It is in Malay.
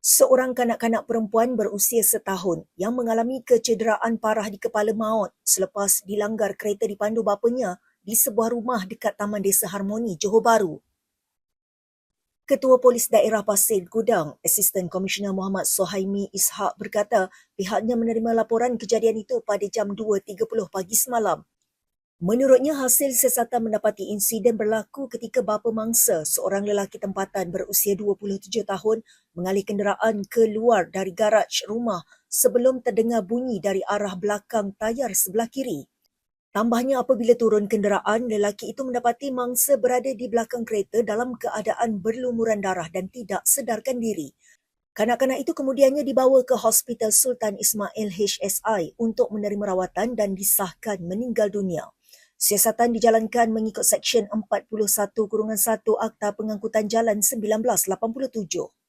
Seorang kanak-kanak perempuan berusia setahun yang mengalami kecederaan parah di kepala maut selepas dilanggar kereta dipandu bapanya di sebuah rumah dekat Taman Desa Harmoni, Johor Bahru. Ketua Polis Daerah Pasir Gudang, Asisten Komisioner Muhammad Sohaimi Ishak berkata pihaknya menerima laporan kejadian itu pada jam 2.30 pagi semalam. Menurutnya, hasil siasatan mendapati insiden berlaku ketika bapa mangsa, seorang lelaki tempatan berusia 27 tahun, mengalih kenderaan keluar dari garaj rumah sebelum terdengar bunyi dari arah belakang tayar sebelah kiri. Tambahnya apabila turun kenderaan, lelaki itu mendapati mangsa berada di belakang kereta dalam keadaan berlumuran darah dan tidak sedarkan diri. Kanak-kanak itu kemudiannya dibawa ke Hospital Sultan Ismail HSI untuk menerima rawatan dan disahkan meninggal dunia. Siasatan dijalankan mengikut Seksyen 41-1 Akta Pengangkutan Jalan 1987.